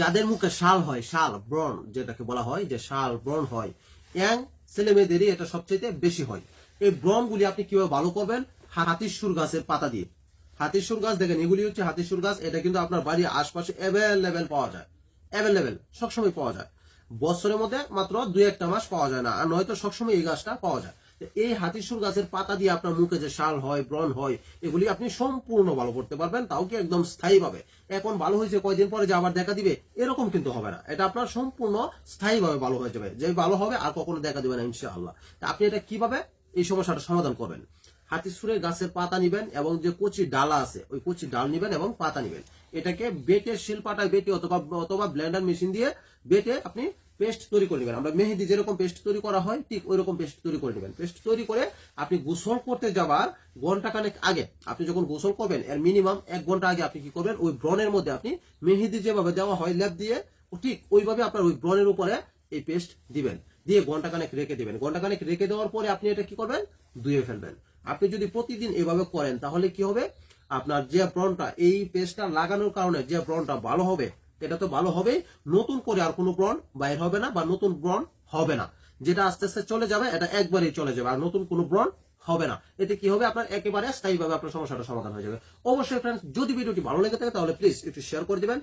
যাদের মুখে শাল হয়, শাল ব্রণ যেটাকে বলা হয়, যে শাল ব্রণ হয় ইয়াং ছেলে মেয়েদেরই এটা সবচেয়ে বেশি হয়। এই ব্রণগুলি আপনি কীভাবে ভালো করবেন? হাতিসুর গাছের পাতা দিয়ে। হাতিসুর গাছ, দেখেন, এগুলি হচ্ছে হাতিসুর গাছ, এটা কিন্তু আপনার বাড়ির আশপাশে অ্যাভেলেবেল পাওয়া যায়। অ্যাভেলেবেল সবসময় পাওয়া যায়। বছরের মধ্যে মাত্র দুই একটা মাস পাওয়া যায় না, আর নয়তো সবসময় এই গাছটা পাওয়া যায়। এই হাতিসুর গাছের পাতা দিয়ে আপনার মুখে যে শাল হয়, ব্রণ হয়, এগুলি আপনি সম্পূর্ণ ভালো করতে পারবেন, তাও কি একদম স্থায়ী ভাবে এখন ভালো হয়েছে, কয়দিন পরে যে আবার দেখা দিবে, এরকম কিন্তু হবে না। এটা আপনার সম্পূর্ণ স্থায়ী ভাবে ভালো হয়ে যাবে। যে ভালো হবে, আর কখনো দেখা দিবে না, ইনশাআল্লাহ। তা আপনি এটা কীভাবে? এই সমস্যাটা সমাধান করবেন। হাতিসুরের গাছের পাতা নিবেন এবং যে কচি ডালা আছে, ওই কচি ডাল নিবেন এবং পাতা নিবেন। এটাকে বেটে শিলপাটায় বেটে অথবা অথবা ব্লেন্ডার মেশিন দিয়ে বেটে আপনি পেস্ট তৈরি করে নেবেন। আমরা মেহেদি যেরকম পেস্ট তৈরি করা হয়, ঠিক ওই রকম পেস্ট তৈরি করে নেবেন। পেস্ট তৈরি করে আপনি গোসল করতে যাবার ঘণ্টা খানেক আগে, আপনি যখন গোসল করবেন, এর মিনিমাম এক ঘণ্টা আগে আপনি কি করবেন, ওই ব্রণের মধ্যে আপনি মেহেদি যেভাবে দেওয়া হয় ল্যাপ দিয়ে ঠিক ওইভাবে আপনার ওই ব্রণের উপরে এই পেস্ট দিবেন। দিয়ে ঘণ্টা খানেক রেখে দেবেন। ঘণ্টা খানেক রেখে দেওয়ার পরে আপনি এটা কি করবেন? ধুয়ে ফেলবেন। আপনি যদি প্রতিদিন এভাবে করেন, তাহলে কি হবে? আপনার যে ব্রণটা, এই পেস্টটা লাগানোর কারণে যে ব্রণটা ভালো হবে এটা তো ভালো হবে। নতুন করে আর কোনো ব্রণ বাইর হবে না বা নতুন ব্রণ হবে না। যেটা আস্তে আস্তে চলে যাবে, এটা একবারেই চলে যাবে। আর নতুন কোনো ব্রণ হবে না। এতে কি হবে? আপনার একেবারে স্থায়ীভাবে আপনার সমস্যাটা সমাধান হয়ে যাবে। অবশ্যই ফ্রেন্ডস যদি ভিডিওটি ভালো লেগে থাকে, তাহলে প্লিজ একটু শেয়ার করে দিবেন।